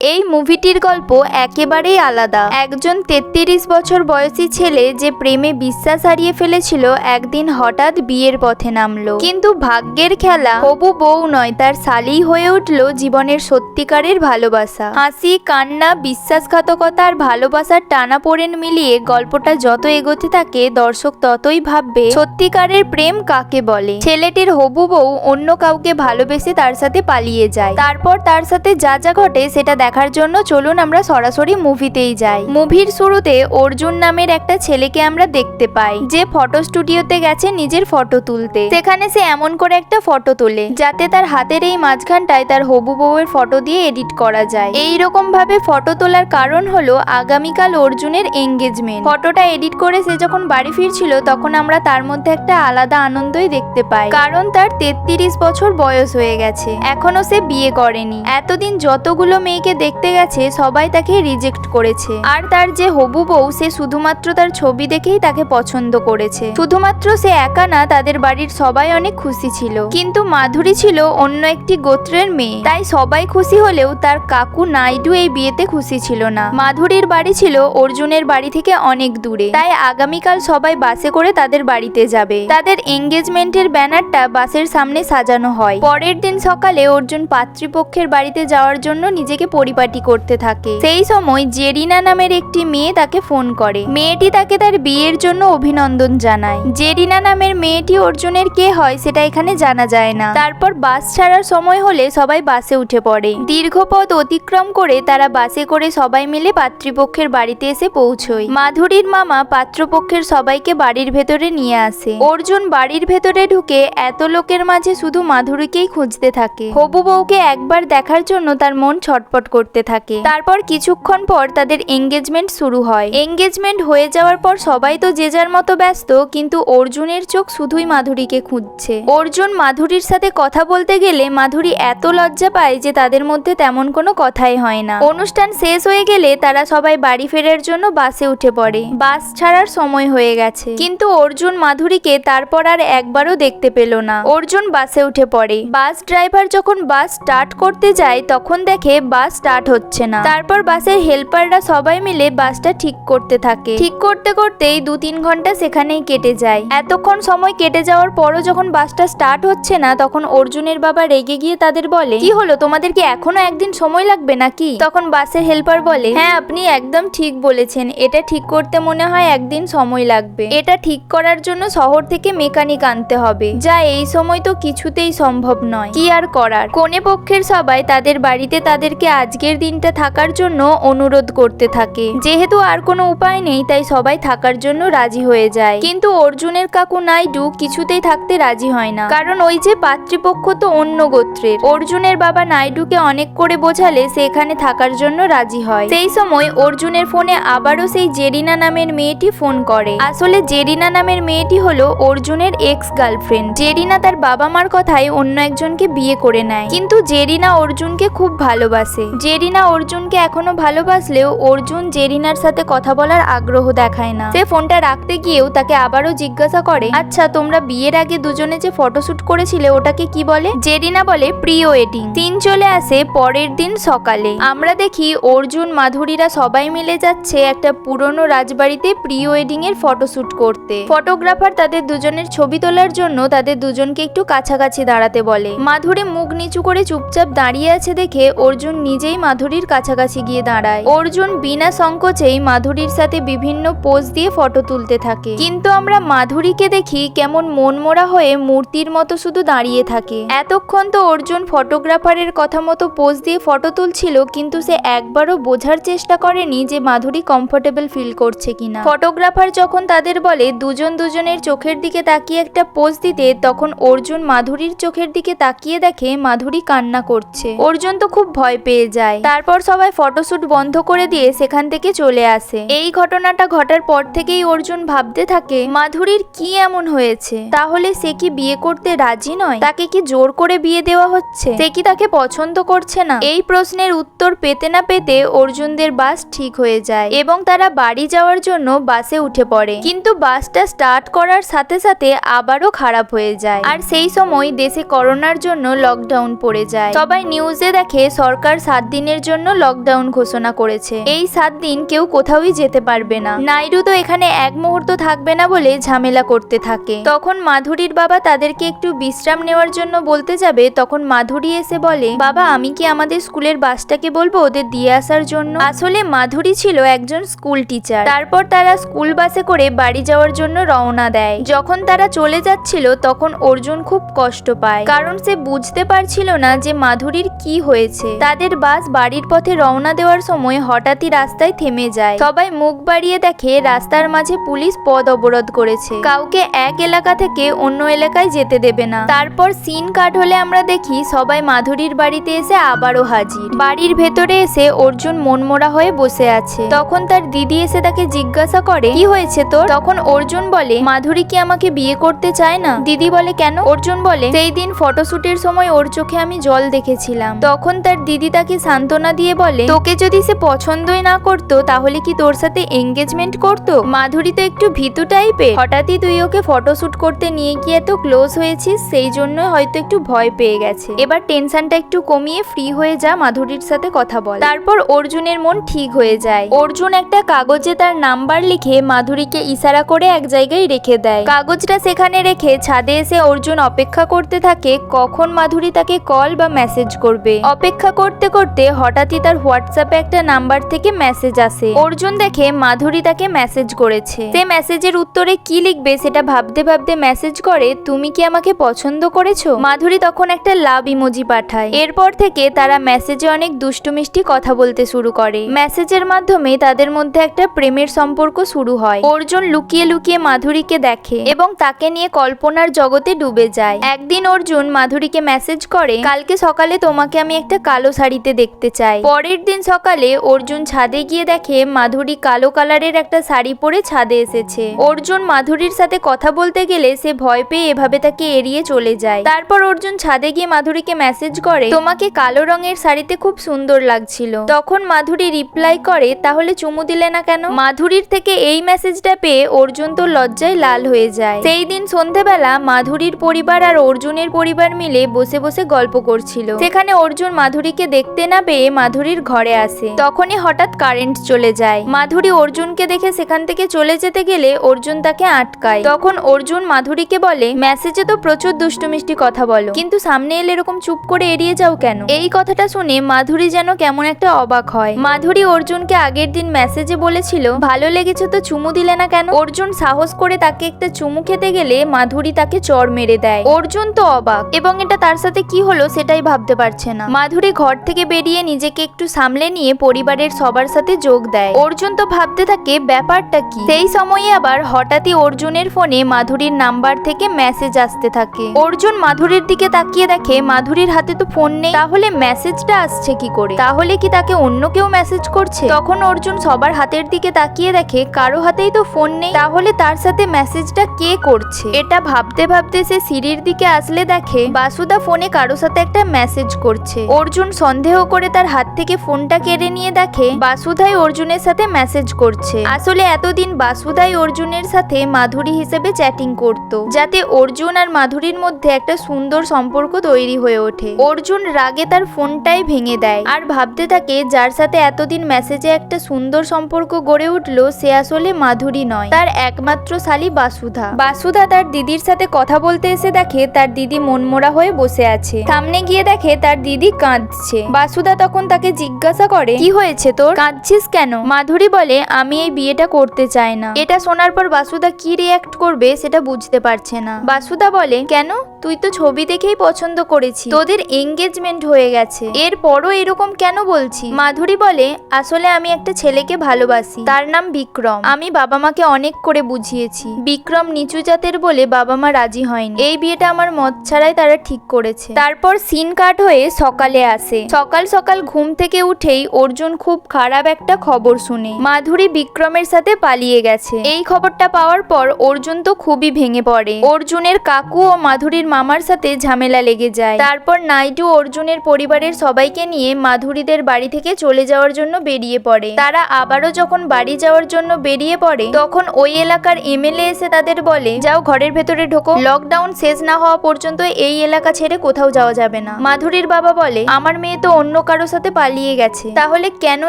এই মুভিটির গল্প একেবারেই আলাদা। একজন তেত্রিশ বছর বয়সী ছেলে যে প্রেমে বিশ্বাস হারিয়ে ফেলেছিল একদিন হঠাৎ বিয়ের পথে নামলো। কিন্তু ভাগ্যের খেলা, হবু বউ নয়, তার সালেই হয়ে উঠল জীবনের সত্যিকারের ভালোবাসা। হাসি, কান্না বিশ্বাসঘাতকতা আর ভালোবাসার টানা পোড়েন মিলিয়ে গল্পটা যত এগোতে থাকে, দর্শক ততই ভাববে সত্যিকারের প্রেম কাকে বলে। ছেলেটির হবু বউ অন্য কাউকে ভালোবেসে তার সাথে পালিয়ে যায়। তারপর তার সাথে যা যা ঘটে সেটা দেখার জন্য চলুন আমরা সরাসরি মুভিতেই যাই। মুভির শুরুতে অর্জুন নামের একটা ছেলেকে আমরা দেখতে পাই, যে ফটো স্টুডিওতে গেছে নিজের ফটো তুলতে। সেখানে সে এমন করে একটা ফটো তোলে, যাতে তার হাতের এই মাঝখানটায় তার হবু বউয়ের ফটো দিয়ে এডিট করা যায়। এই রকম ভাবে ফটো তোলার কারণ হলো আগামীকাল অর্জুনের এঙ্গেজমেন্ট ফটোটা এডিট করে সে যখন বাড়ি ফিরছিল, তখন আমরা তার মধ্যে একটা আলাদা আনন্দই দেখতে পাই। কারণ তার তেত্রিশ বছর বয়স হয়ে গেছে। এখনও সে বিয়ে করেনি। এতদিন যতগুলো মেয়েকে দেখতে গেছে, সবাই তাকে রিজেক্ট করেছে। আর তার যে হবু বউ, সে শুধুমাত্র তার ছবি দেখেই তাকে পছন্দ করেছে। শুধুমাত্র সে একা না, তাদের বাড়ির সবাই অনেক খুশি ছিল। কিন্তু মাধুরী ছিল অন্য একটি গোত্রের মেয়ে। তাই সবাই খুশি হলেও তার কাকু নাইডু এই বিয়েতে খুশি ছিল না। মাধুরীর বাড়ি ছিল অর্জুনের বাড়ি থেকে অনেক দূরে। তাই আগামীকাল সবাই বাসে করে তাদের বাড়িতে যাবে। তাদের এঙ্গেজমেন্টের ব্যানারটা বাসের সামনে সাজানো হয়। পরের দিন সকালে অর্জুন পাত্রীপক্ষের বাড়িতে যাওয়ার জন্য নিজেকে পরিপাটি করতে থাকে। সেই সময় জেরিনা নামের একটি মেয়ে তাকে ফোন করে। মেয়েটি তাকে তার বিয়ের জন্য অভিনন্দন জানায়। জেরিনা নামের মেয়েটি অর্জুনের কে হয় সেটা এখানে জানা যায় না। তারপর বাস ছাড়ার সময় হলে সবাই বাসে উঠে পড়ে। দীর্ঘ পথ অতিক্রম করে তারা বাসে করে সবাই মিলে পাত্রীপক্ষের বাড়িতে এসে পৌঁছয়। মাধুরীর মামা পাত্রপক্ষের সবাইকে বাড়ির ভেতরে নিয়ে আসে। অর্জুন বাড়ির ভেতরে ঢুকে এত লোকের মাঝে শুধু মাধুরীকেই খুঁজতে থাকে। হবু বউকে একবার দেখার জন্য তার মন ছটপট করতে থাকে। তারপর কিছুক্ষণ পর তাদের এঙ্গেজমেন্ট শুরু হয়। এঙ্গেজমেন্ট হয়ে যাওয়ার পর সবাই তো যে যার মতো ব্যস্ত, কিন্তু অর্জুনের চোখ শুধুই মাধুরীকে খুঁজছে। অর্জুন মাধুরীর সাথে কথা বলতে গেলে মাধুরী এত লজ্জা পায় যে তাদের মধ্যে তেমন কোনো কথাই হয় না। অনুষ্ঠান শেষ হয়ে গেলে তারা সবাই বাড়ি ফেরার জন্য বাসে উঠে পড়ে। বাস ছাড়ার সময় হয়ে গেছে। কিন্তু অর্জুন মাধুরীকে তারপর আর একবারও দেখতে পেল না। অর্জুন বাসে উঠে পড়ে। বাস ড্রাইভার যখন বাস স্টার্ট করতে যায়, তখন দেখে বাস স্টার্ট হচ্ছে না। তারপর বাসের হেল্পাররা সবাই মিলে বাসটা ঠিক করতে থাকে। ঠিক করতে করতেই দু তিন ঘণ্টা সেখানেই কেটে যায়। এতক্ষণ সময় কেটে যাওয়ার পরও যখন বাসটা স্টার্ট হচ্ছে না, তখন অর্জুনের বাবা রেগে গিয়ে তাদের বলে, কি হলো, তোমাদের কি এখনও একদিন সময় লাগবে নাকি? তখন বাসের হেল্পার বলে হ্যাঁ আপনি একদম ঠিক বলেছেন। এটা ঠিক করতে মনে হয় একদিন সময় লাগবে। এটা ঠিক করার জন্য শহর থেকে মেকানিক আনতে হবে। যা এই সময় তো কিছুতেই সম্ভব নয়। কি আর করার? কোনে পক্ষের সবাই তাদের বাড়িতে তাদেরকে আজকের দিনটা থাকার জন্য অনুরোধ করতে থাকে। যেহেতু আর কোনো উপায় নেই, তাই সবাই থাকার জন্য রাজি হয়ে যায়। কিন্তু অর্জুনের কাকু নাইডু কিছুতেই থাকতে রাজি হয় না। কারণ ওই যে পাত্রীপক্ষ তো অন্য গোত্রের। অর্জুনের বাবা নাইডুকে অনেক করে বোঝালে সেখানে থাকার জন্য রাজি হয়। সেই সময় অর্জুনের ফোনে আবারও সেই জেরিনা নামের মেয়েটি ফোন করে। আসলে জেরিনা নামের মেয়েটি হলো অর্জুনের এক্স গার্লফ্রেন্ড জেরিনা তার বাবা মার কথায় অন্য একজনকে বিয়ে করে নেয়। কিন্তু জেরিনা অর্জুনকে খুব ভালোবাসে। জেরিনা অর্জুনকে এখনও ভালোবাসলেও অর্জুন জেরিনার সাথে কথা বলার আগ্রহ দেখায় না। সে ফোনটা রাখতে গিয়েও তাকে আবারও জিজ্ঞাসা করে আচ্ছা তোমরা বিয়ের আগে দুজনে যে ফটোশুট করেছিলে, ওটাকে কি বলে? জেরিনা বলে প্রি ওয়েডিং দিন চলে আসে পরের দিন সকালে। আমরা দেখি অর্জুন, মাধুরীরা সবাই মিলে যাচ্ছে একটা পুরনো রাজবাড়িতে প্রি ওয়েডিং এর ফটোশুট করতে। ফটোগ্রাফার তাদের দুজনের ছবি তোলার জন্য তাদের দুজনকে একটু কাছাকাছি দাঁড়াতে বলে। মাধুরী মুখ নিচু করে চুপচাপ দাঁড়িয়ে আছে দেখে অর্জুন নিজেই মাধুরীর কাছাকাছি গিয়ে দাঁড়ায়। অর্জুন বিনা সংকোচেই মাধুরীর সাথে বিভিন্ন পোজ দিয়ে ফটো তুলতে থাকে। কিন্তু আমরা মাধুরীকে দেখি কেমন মনমোরা হয়ে মূর্তির মতো শুধু দাঁড়িয়ে থাকে। এতক্ষণ তো অর্জুন ফটোগ্রাফারের কথা মতো পোজ দিয়ে ফটো তুলছিল, কিন্তু সে একবারও বোঝার চেষ্টা করেনি যে মাধুরী কমফোর্টেবল ফিল করছে কিনা। ফটোগ্রাফার যখন তাদের বলে, দুজন দুজনের চোখের দিকে তাকিয়ে একটা পোজ দিতে, তখন অর্জুন মাধুরীর চোখের দিকে তাকিয়ে দেখে মাধুরী কান্না করছে। অর্জুন তো খুব ভয় পেয়ে যায়। তারপর সবাই ফটোশুট বন্ধ করে দিয়ে সেখান থেকে চলে আসে। এই ঘটনাটা ঘটার পর থেকেই অর্জুন ভাবতে থাকে, মাধুরীর কি এমন হয়েছে? তাহলে সে কি বিয়ে করতে রাজি নয়? তাকে কি জোর করে বিয়ে দেওয়া হচ্ছে? সে কি তাকে পছন্দ করছে না? এই প্রশ্নের উত্তর পেতে না পেতে অর্জুনদের বাস ঠিক হয়ে যায় এবং তারা বাড়ি যাওয়ার জন্য বাসে উঠে পড়ে। কিন্তু বাসটা স্টার্ট করার সাথে সাথে আবারও খারাপ হয়ে যায়। আর সেই সময় দেশে করোনার জন্য লকডাউন পড়ে যায়। সবাই নিউজে দেখে সরকার সাত দিনের জন্য লকডাউন ঘোষণা করেছে। এই সাত দিন কেউ কোথাওই যেতে পারবে না। নাইডু তো এখানে এক মুহূর্ত থাকবে না বলে ঝামেলা করতে থাকে। তখন মাধুরীর বাবা তাদেরকে একটু বিশ্রাম নেওয়ার জন্য বলতে যাবে, তখন মাধুরী এসে বলে, বাবা, আমি কি আমাদের স্কুলের বাসটাকে বলব ওদের দিয়ে আসার জন্য? আসলে মাধুরী ছিল একজন স্কুল টিচার। তারপর তারা স্কুল বাসে করে বাড়ি যাওয়ার জন্য রওনা দেয়। যখন তারা চলে যাচ্ছিল, তখন অর্জুন খুব কষ্ট পায়। কারণ সে বুঝতে পারছিল না যে মাধুরীর কি হয়েছে। তাদের বাস বাড়ির পথে রওনা দেওয়ার সময় হঠাৎই রাস্তায় থেমে যায়। সবাই মুখ বাড়িয়ে দেখে রাস্তার মাঝে পুলিশ পদ অবরোধ করেছে। কাউকে এক এলাকা থেকে অন্য এলাকায় যেতে দেবে না। তারপর সিন কাট হলে আমরা দেখি সবাই মাধুরীর বাড়িতে এসে আবারও হাজির। বাড়ির ভেতরে এসে অর্জুন মনমোরা হয়ে বসে আছে। তখন তার দিদি এসে তাকে জিজ্ঞাসা করে, কি হয়েছে তোর? তখন অর্জুন বলে, মাধুরী কি আমাকে বিয়ে করতে চায় না? দিদি বলে, কেন? অর্জুন বলে, সেই দিন ফটোশুটের সময় ওর চোখে আমি জল দেখেছিলাম। তখন তার দিদি তাকে সান্ত্বনা দিয়ে বলে, তোকে যদি সে পছন্দই না করতো, তাহলে কি তোর সাথে এঙ্গেজমেন্ট করতো? মাধুরী তো একটু ভীতু টাইপের। হঠাৎই তুই ওকে ফটোশুট করতে নিয়ে গিয়ে এত ক্লোজ হয়েছিস, সেই জন্য হয়তো একটু ভয় পেয়ে গেছে। এবার টেনশনটা একটু কমিয়ে ফ্রি হয়ে যা, মাধুরীর সাথে কথা বল। তারপর অর্জুনের মন ঠিক হয়ে যায়। অর্জুন একটা কাগজে তার নাম্বার লিখে মাধুরীকে ইশারা করে এক জায়গায় রেখে দেয়। কাগজটা সেখানে রেখে ছাদে এসে অর্জুন অপেক্ষা করতে থাকে, কখন মাধুরী তাকে কল বা মেসেজ করবে। অপেক্ষা করতে করতে হঠাৎই তার হোয়াটসঅ্যাপে একটা নাম্বার থেকে মেসেজ আসে। অর্জুন দেখে মাধুরী তাকে মেসেজ করেছে। সে মেসেজের উত্তরে কি লিখবে সেটা ভাবতে ভাবতে মেসেজ করে, তুমি কি আমাকে পছন্দ করেছ? মাধুরী তখন একটা লাভ ইমোজি পাঠায়। এরপর থেকে তারা মেসেজে অনেক দুষ্টু মিষ্টি কথা বলতে শুরু করে। মেসেজের মাধ্যমে তাদের মধ্যে একটা প্রেমের সম্পর্ক শুরু হয়। অর্জুন লুকিয়ে লুকিয়ে মাধুরীকে দেখে এবং তাকে নিয়ে কল্পনার জগতে ডুবে যায়। একদিন অর্জুন মাধুরীকে মেসেজ করে, কালকে সকালে তোমাকে আমি একটা কালো শাড়িতে দেখতে চায় পরের দিন সকালে অর্জুন ছাদে গিয়ে দেখে মাধুরী কালো কালারের একটা শাড়ি পরে ছাদে এসেছে। অর্জুন মাধুরীর সাথে কথা বলতে গেলে সে ভয় পেয়ে এভাবে তাকে এড়িয়ে চলে যায়। তারপর অর্জুন ছাদে গিয়ে মাধুরীকে মেসেজ করে, তোমাকে কালো রঙের শাড়িতে খুব সুন্দর লাগছিল। তখন মাধুরী রিপ্লাই করে, তাহলে চুমু দিলে না কেন? মাধুরীর থেকে এই মেসেজটা পেয়ে অর্জুন তো লজ্জায় লাল হয়ে যায়। সেই দিন সন্ধেবেলা মাধুরীর পরিবার আর অর্জুনের পরিবার মিলে বসে বসে গল্প করছিল। সেখানে অর্জুন মাধুরীকে দেখতে না পেয়ে মাধুরীর ঘরে আসে। তখনই হঠাৎ কারেন্ট চলে যায়। মাধুরী অর্জুনকে দেখে সেখান থেকে চলে যেতে গেলে অর্জুন তাকে আটকায়। তখন অর্জুন মাধুরীকে বলে, মেসেজে তো প্রচুর দুষ্টু মিষ্টি কথা বলো। কিন্তু সামনে এলে এরকম চুপ করে এড়িয়ে যাও কেন? এই কথাটা শুনে মাধুরী যেন কেমন একটা অবাক হয়। মাধুরী অর্জুনকে আগের দিন মেসেজে বলেছিল, ভালো লেগেছে তো চুমু দিলে না কেন? অর্জুন সাহস করে তাকে একটা চুমু খেতে গেলে মাধুরী তাকে চর মেরে দেয়। অর্জুন তো অবাক। এবং এটা তার সাথে কি হলো সেটাই ভাবতে পারছে না। মাধুরী ঘর থেকে বেরিয়ে নিজেকে একটু সামলে নিয়ে পরিবারের সবার সাথে যোগ দেয়। অর্জুন তো ভাবতে থাকে, ব্যাপারটা কি? সেই সময়ে আবার হঠাৎই অর্জুনের ফোনে মাধুরীর নাম্বার থেকে মেসেজ আসতে থাকে। অর্জুন মাধুরীর দিকে তাকিয়ে দেখে, মাধুরীর হাতে তো ফোন নেই, তাহলে মেসেজটা আসছে কি করে? তাহলে কি তাকে অন্য কেউ মেসেজ করছে? তখন অর্জুন সবার হাতের দিকে তাকিয়ে দেখে, কারও হাতেই তো ফোন নেই, তাহলে তার সাথে মেসেজটা কে করছে? এটা ভাবতে ভাবতে সে সিঁড়ির দিকে আসলে দেখে, বাসুদা ফোনে কারও সাথে একটা মেসেজ করছে। অর্জুন সন্দেহ করে তার হাত থেকে ফোনটা কেড়ে নিয়ে দেখে বাসুধাই অর্জুনের সাথে মেসেজ করছে। আসলে এতদিন বাসুধাই অর্জুনের সাথে মাধুরী হিসেবে চ্যাটিং করত, যাতে অর্জুন আর মাধুরীর মধ্যে একটা সুন্দর সম্পর্ক তৈরি হয়ে ওঠে। অর্জুন রাগে তার ফোনটাই ভেঙে দেয় আর ভাবতে থাকে যার সাথে এতদিন মেসেজে একটা সুন্দর সম্পর্ক গড়ে উঠল, সে আসলে মাধুরী নয়। তার একমাত্র শালী বাসুধা। বাসুধা তার দিদির সাথে কথা বলতে এসে দেখে তার দিদি মনমোরা হয়ে বসে আছে। সামনে গিয়ে দেখে তার দিদি কাঁদছে। বাসুদা তখন তাকে জিজ্ঞাসা করে, কি হয়েছে তোর? কাঁদছিস কেন? মাধুরী বলে, আমি এই বিয়েটা করতে চাই না। এটা শোনার পর বাসুদা কি রিয়াক্ট করবে সেটা বুঝতে পারছে না। বাসুদা বলে, কেন? তুই তো ছবি দেখেই পছন্দ করেছি। তোদের এঙ্গেজমেন্ট হয়ে গেছে। এরপরও এরকম কেন বলছি? মাধুরী বলে, আসলে আমি একটা ছেলেকে ভালোবাসি। তার নাম বিক্রম। আমি বাবা মাকে অনেক করে বুঝিয়েছি। বিক্রম নিচু জাতের বলে বাবা মা রাজি হয়নি। এই বিয়েটা আমার মত ছাড়াই তারা ঠিক করেছে। তারপর সিন কাট হয়ে সকালে আসে। সকাল সকাল ঘুম থেকে উঠেই অর্জুন খুব খারাপ একটা খবর শুনে মাধুরী বিক্রমের সাথে পালিয়ে গেছে। এই খবরটা পাওয়ার পর অর্জুন তো খুবই ভেঙে পড়ে। অর্জুনের কাকু ও মাধুরীর মামার সাথে ঝামেলা লেগে যায়। তারপর নাইডু অর্জুনের পরিবারের সবাইকে নিয়ে মাধুরীদের বাড়ি থেকে চলে যাওয়ার জন্য বেরিয়ে পড়ে। তারা আবারও যখন বাড়ি যাওয়ার জন্য বেরিয়ে পড়ে, তখন ওই এলাকার এমএলএ এসে তাদের বলে, যাও ঘরের ভেতরে ঢোকো। লকডাউন শেষ না হওয়া পর্যন্ত এই এলাকা ছেড়ে কোথাও যাওয়া যাবে না। মাধুরীর বাবা বলে, আমার মেয়ে তো অন্য কারোর সাথে পালিয়ে গেছে। তাহলে কেন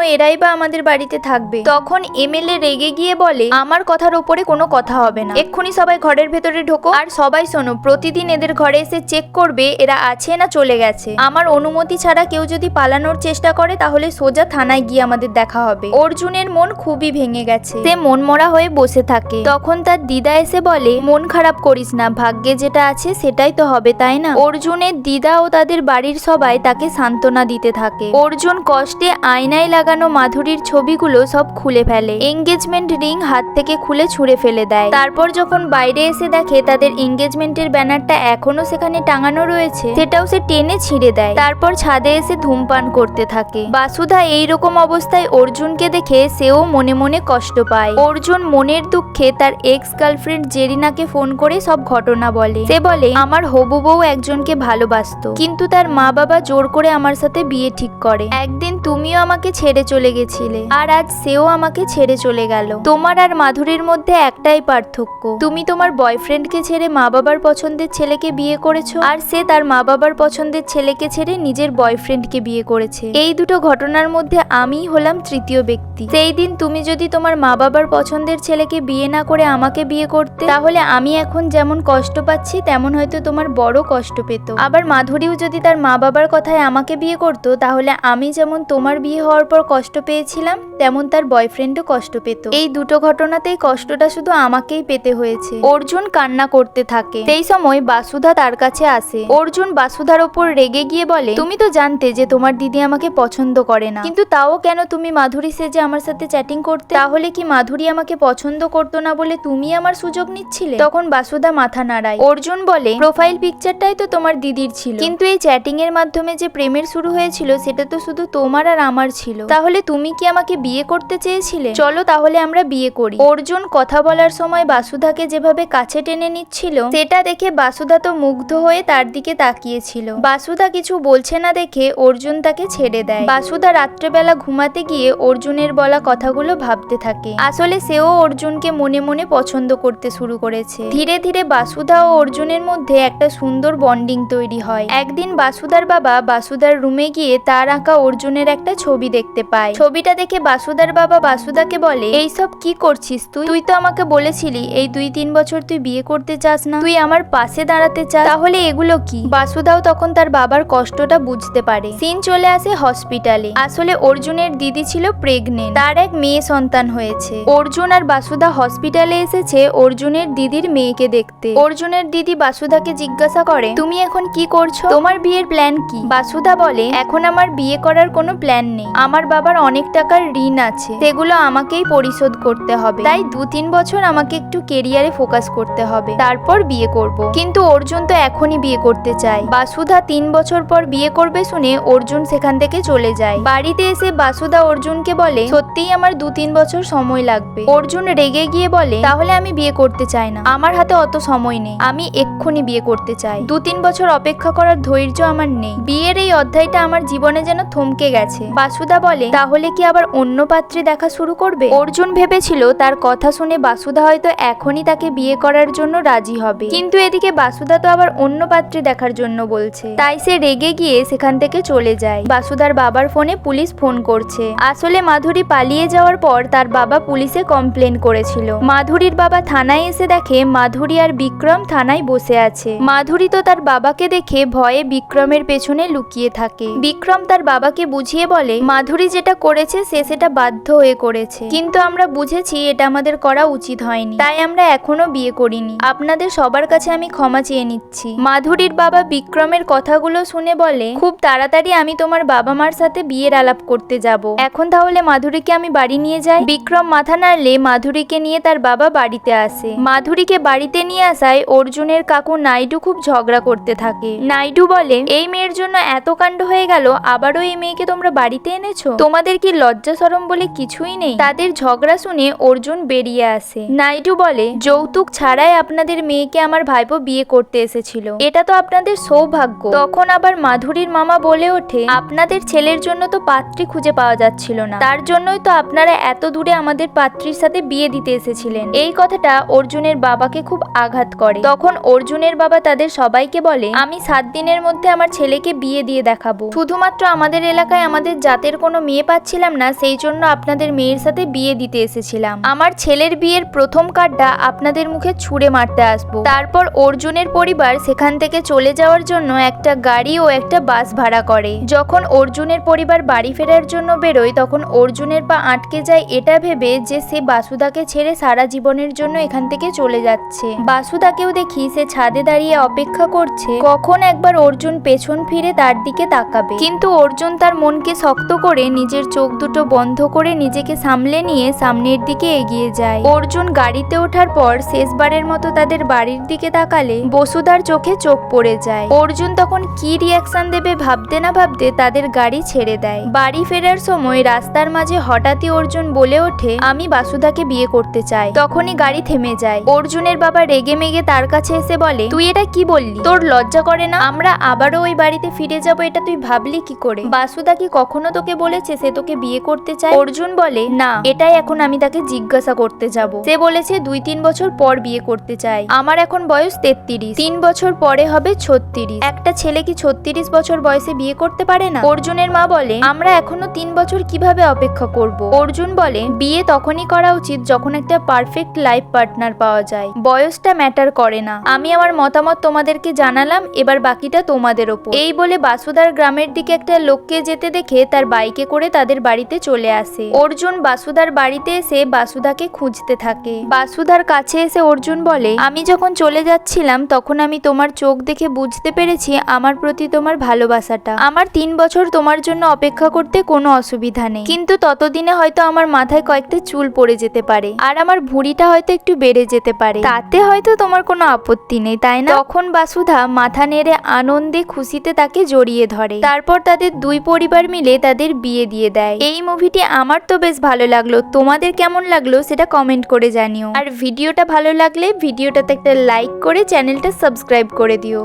এরাই বা আমাদের বাড়িতে থাকবে? তখন এমএলএ রেগে গিয়ে বলে, আমার কথার ওপরে কোনো কথা হবে না। এক্ষুনি সবাই ঘরের ভেতরে ঢোকো। আর সবাই শোনো, প্রতিদিন এদের ঘরে এসে চেক করবে এরা আছে না চলে গেছে। আমার অনুমতি ছাড়া কেউ যদি পালানোর চেষ্টা করে, তাহলে সোজা থানায় গিয়ে আমাদের দেখা হবে। অর্জুনের মন খুবই ভেঙে গেছে। সে মনমরা হয়ে বসে থাকে। তখন তার দিদা এসে বলে, মন খারাপ করিস না, ভাগ্যে যেটা আছে সেটাই তো হবে, তাই না? অর্জুনের দিদা ও তাদের বাড়ির সবাই তাকে সান্ত্বনা দিতে থাকে। অর্জুন কষ্টে আয়নায় লাগানো মাধুরীর ছবিগুলো সব খুলে ফেলে। এঙ্গেজমেন্ট রিং হাত থেকে খুলে ছুঁড়ে ফেলে দেয়। তারপর যখন বাইরে এসে দেখে তাদের এঙ্গেজমেন্টের ব্যানারটা এখনও সেখানে টাঙানো রয়েছে, সেটাও সে টেনে ছিঁড়ে দেয়। তারপর ছাদে এসে ধূমপান করতে থাকে। বাসুধা এই রকম অবস্থায় অর্জুনকে দেখে সেও মনে মনে কষ্ট পায়। অর্জুন মনের দুঃখে তার এক্স গার্লফ্রেন্ড জেরিনাকে ফোন করে সব ঘটনা বলে। সে বলে, আমার হবু বউ একজনকে ভালোবাসতো, কিন্তু তার মা বাবা জোর করে আমার সাথে বিয়ে ঠিক করে। একদিন তুমিও আমাকে ছেড়ে চলে গেছিলে, আর আজ সেও আমাকে ছেড়ে চলে গেল। তোমার আর মাধুরীর মধ্যে একটাই পার্থক্য, তুমি তোমার বয়ফ্রেন্ডকে ছেড়ে মা বাবার পছন্দের ছেলেকে বিয়ে করেছ, আর সে তার মা বাবার পছন্দের ছেলেকে ছেড়ে নিজের বয়ফ্রেন্ডকে বিয়ে করেছে। এই দুটো ঘটনার মধ্যে আমিই হলাম তৃতীয় ব্যক্তি। সেই দিন তুমি যদি তোমার মা বাবার পছন্দের ছেলেকে বিয়ে না করে আমাকে বিয়ে করতে, তাহলে আমি এখন যেমন কষ্ট পাচ্ছি, তেমন হয়তো তোমার বড় কষ্ট পেত। আবার মাধুরীও যদি তার মা বাবার কথায় আমাকে বিয়ে করতো তাহলে আমি যেমন তোমার বিয়ে হওয়ার পর কষ্ট পেয়েছিলাম, তেমন তার বয়ফ্রেন্ডও কষ্ট পেত। এই দুটো ঘটনাতেই কষ্টটা শুধু আমাকেই পেতে হয়েছে। অর্জুন কান্না করতে থাকে। সেই সময় বাসুধা তার কাছে আসে। অর্জুন বাসুধার ওপর রেগে গিয়ে বলে, তুমি তো জানতে যে তোমার দিদি আমাকে পছন্দ করে না। কিন্তু তাও কেন তুমি মাধুরী সেজে আমার সাথে চ্যাটিং করতে? তাহলে কি মাধুরী আমাকে পছন্দ করতো না বলে তুমি আমার সুযোগ নিচ্ছিলে? তখন বাসুধা মাথা নাড়ায়। অর্জুন বলে প্রোফাইল পিকচারটাই তো তোমার দিদির ছিল। কিন্তু এই চ্যাটিং এর মাধ্যমে যে প্রেমের শুরু হয়েছিল সেটা তো শুধু তোমার আর আমার ছিল। তাহলে তুমি কি আমাকে বিয়ে করতে চেয়েছিলে? চলো তাহলে আমরা বিয়ে করি। অর্জুন কথা বলার সময় বাসুধাকে যেভাবে কাছে টেনে নিচ্ছিল, সেটা দেখে বাসুধা তো মুগ্ধ হয়ে তার দিকে তাকিয়েছিল। বাসুধা কিছু বলছে না দেখে অর্জুন তাকে ছেড়ে দেয়। বাসুধা রাত্রেবেলা ঘুমাতে গিয়ে অর্জুনের বলা কথাগুলো ভাবতে থাকে। আসলে সেও অর্জুনকে মনে মনে পছন্দ করতে শুরু করেছে। ধীরে ধীরে বাসুধা ও অর্জুনের মধ্যে একটা সুন্দর বন্ডিং তৈরি হয়। একদিন বাসুদার বাবা বাসুদার রুমে গিয়ে তার আঁকা অর্জুনের একটা ছবি দেখতে পায়। ছবিটা দেখে বাসুদার বাবা বাসুদাকে বলে এই সব কি করছিস তুই? তুই তো আমাকে বলেছিলি, এই দুই তিন বছর তুই বিয়ে করতে চাস না। তুই আমার পাশে দাঁড়াতে চাস। তাহলে এগুলো কি? বাসুদাও তখন তার বাবার কষ্টটা বুঝতে পারে। সিন চলে আসে হসপিটালে। আসলে অর্জুনের দিদি ছিল প্রেগনেন্ট। তার এক মেয়ে সন্তান হয়েছে। অর্জুন আর বাসুদা হসপিটালে এসেছে অর্জুনের দিদির মেয়েকে দেখতে। অর্জুনের দিদি বাসুদাকে জিজ্ঞাসা করে, তুমি এখন কি করছ? তোমার বিয়ের প্ল্যান কি? বাসুদা বলে, এখন আমার বিয়ে করার কোনো প্ল্যান নেই। আমার বাবার অনেক টাকার ঋণ আছে। সেগুলো আমাকেই পরিশোধ করতে হবে। তাই দু তিন বছর আমাকে একটু কেরিয়ারে ফোকাস করতে হবে। তারপর বিয়ে করব। কিন্তু অর্জুন তো এখনই বিয়ে করতে চায়। বাসুধা তিন বছর পর বিয়ে করবে শুনে অর্জুন সেখান থেকে চলে যায়। বাড়িতে এসে বাসুদা অর্জুনকে বলে, সত্যিই আমার দু তিন বছর সময় লাগবে। অর্জুন রেগে গিয়ে বলে, তাহলে আমি বিয়ে করতে চাই না। আমার হাতে অত সময় নেই। আমি এক্ষুনি বিয়ে করতে চাই। দু তিন বছর অপেক্ষা করার ধৈর্য আমার নেই। বিয়ের এই অধ্যায়টা আমার জীবনে যেন থমকে গেছে। বাসুদা বলে, তাহলে কি আবার অন্য পাত্রে দেখা শুরু করবে? অর্জুন ভেবেছিল, তার কথা শুনে বাসুদা হয়তো এখনই তাকে বিয়ে করার জন্য রাজি হবে। কিন্তু এদিকে বাসুদা তো আবার অন্য পাত্রে দেখার জন্য বলছে। তাই সে রেগে গিয়ে সেখান থেকে চলে যায়। বাসুদার বাবার ফোনে পুলিশ ফোন করছে। আসলে মাধুরী পালিয়ে যাওয়ার পর তার বাবা পুলিশে কমপ্লেন করেছিল। মাধুরীর বাবা থানায় এসে দেখে মাধুরী আর বিক্রম থানায় বসে আছে। মাধুরী তো তার বাবাকে দেখে ভয়ে বিক্রমের পেছনে লুকিয়ে থাকে। বিক্রম তার বাবাকে বুঝিয়ে বলে, মাধুরী যেটা করেছে সে সেটা বাধ্য হয়ে করেছে। কিন্তু আমরা বুঝেছি এটা আমাদের করা উচিত হয়নি। তাই আমরা এখনও বিয়ে করিনি। আপনাদের সবার কাছে আমি ক্ষমা চেয়ে নিচ্ছি। মাধুরীর বাবা বিক্রমের কথাগুলো শুনে বলে, খুব তাড়াতাড়ি আমি তোমার বাবা মার সাথে বিয়ের আলাপ করতে যাব। এখন তাহলে মাধুরীকে আমি বাড়ি নিয়ে যাই? বিক্রম মাথা নাড়লে মাধুরীকে নিয়ে তার বাবা বাড়িতে আসে। মাধুরীকে বাড়িতে নিয়ে আসায় অর্জুনের কাকু নাইডু খুব ঝগড়া করতে থাকে। নাইডু বলে, এই মেয়ের জন্য এত কাণ্ড হয়ে গেল আবারও এই মেয়েকে তোমরা বাড়িতে এনেছো? তোমাদের কি লজ্জা সরম বলে কিছুই নেই? তাদের ঝগড়া শুনে অর্জুন বেরিয়ে আসে। নাইডু বলে, যৌতুক ছাড়াই আপনাদের মেয়েকে আমার ভাইপো বিয়ে করতে এসেছিল। এটা তো আপনাদের সৌভাগ্য। তখন আবার মাধুরীর মামা বলে ওঠে, আপনাদের ছেলের জন্য তো পাত্রী খুঁজে পাওয়া যাচ্ছিল না। তার জন্যই তো আপনারা এত দূরে আমাদের পাত্রীর সাথে বিয়ে দিতে এসেছিলেন। এই কথাটা অর্জুনের বাবাকে খুব আঘাত করে। তখন অর্জুনের বাবা তাদের সবাইকে বলে, আমি সাত দিনের মধ্যে আমার ছেলেকে বিয়ে দিয়ে দেখাবো। শুধুমাত্র শুধুমাত্র আমাদের এলাকায় আমাদের জাতের কোনো মেয়ে পাচ্ছিলাম না, সেই জন্য আপনাদের মেয়ের সাথে বিয়ে দিতে এসেছিলাম। আমার ছেলের বিয়ের প্রথম কার্ডটা আপনাদের মুখে ছুঁড়ে মারতে আসব। তারপর অর্জুনের পরিবার সেখান থেকে চলে যাওয়ার জন্য একটা গাড়ি ও একটা বাস ভাড়া করে। যখন অর্জুনের পরিবার বাড়ি ফেরার জন্য বেরোয়, তখন অর্জুনের পা আটকে যায় এটা ভেবে যে সে বাসুদাকে ছেড়ে সারা জীবনের জন্য এখান থেকে চলে যাচ্ছে। বাসুদাকেও দেখি সে ছাদে দাঁড়িয়ে অপেক্ষা করছে। কখন একবার অর্জুন পেছন ফিরে তার দিকে তাকাবে। কিন্তু অর্জুন তার মনকে শক্ত করে নিজের চোখ দুটো বন্ধ করে নিজেকে সামলে নিয়ে সামনের দিকে এগিয়ে যায়। অর্জুন গাড়িতে ওঠার পর শেষবারের মতো তাদের বাড়ির দিকে তাকালে বসুদার চোখে চোখ পড়ে যায়। অর্জুন তখন কি রিয়াকশন দেবে ভাবতে না ভাবতে তাদের গাড়ি ছেড়ে দেয়। বাড়ি ফেরার সময় রাস্তার মাঝে হঠাৎই অর্জুন বলে ওঠে, আমি বাসুদাকে বিয়ে করতে চাই। তখনই গাড়ি থেমে যায়। অর্জুনের বাবা রেগে মেগে তার কাছে এসে বলে, তুই এটা কি বললি? তোর লজ্জা করে না? আমরা আবারও ওই বাড়িতে ফিরে যাব, এটা তুই ভাবলি কি করে? বাসুদা কি কখনো তোকে বলেছে সে তোকে বিয়ে করতে চায়? অর্জুন বলে, না, এটাই এখন আমি তাকে জিজ্ঞাসা করতে যাব। সে বলেছে, দুই তিন বছর পর বিয়ে করতে চাই। আমার এখন বয়স তেত্রিশ। তিন বছর পরে হবে ছত্রিশ। একটা ছেলে কি ছত্রিশ বছর বয়সে বিয়ে করতে পারে না? অর্জুনের মা বলে, আমরা এখনও তিন বছর কীভাবে অপেক্ষা করব? অর্জুন বলে, বিয়ে তখনই করা উচিত যখন একটা পারফেক্ট লাইফ পার্টনার পাওয়া যায়। বয়সটা ম্যাটার করে না। আমি আমার মতামত তোমাদেরকে জানালাম, এবার বাকিটা তোমাদের ওপর। এই বলে বাসুদার গ্রামের দিকে একটা লোককে যেতে দেখে তার বাইকে করে তাদের বাড়িতে চলে আসে। অর্জুন বাসুদার বাড়িতে এসে বাসুদাকে খুঁজতে থাকে। বাসুদার কাছে এসে অর্জুন বলে, আমি যখন চলে যাচ্ছিলাম, তখন আমি তোমার চোখ দেখে বুঝতে পেরেছি আমার প্রতি তোমার ভালোবাসাটা। আমার তিন বছর তোমার জন্য অপেক্ষা করতে কোনো অসুবিধা নেই। কিন্তু ততদিনে হয়তো আমার মাথায় কয়েকটা চুল পড়ে যেতে পারে। আর আমার ভুঁড়িটা হয়তো একটু বেড়ে যেতে পারে। তাতে হয়তো তোমার কোনো আপত্তি নেই, তাই না? তখন বাসুধা মাথা নেড়ে আনন্দে খুশিতে তাকে জড়িয়ে ধরে। তারপর তাদের দুই পরিবার মিলে তাদের বিয়ে দিয়ে দেয়। এই মুভিটি আমার তো বেশ ভালো লাগল। তোমাদের কেমন লাগল সেটা কমেন্ট করে জানিও। আর ভিডিওটা ভালো লাগলে ভিডিওটাতে একটা লাইক করে চ্যানেলটা সাবস্ক্রাইব করে দিও।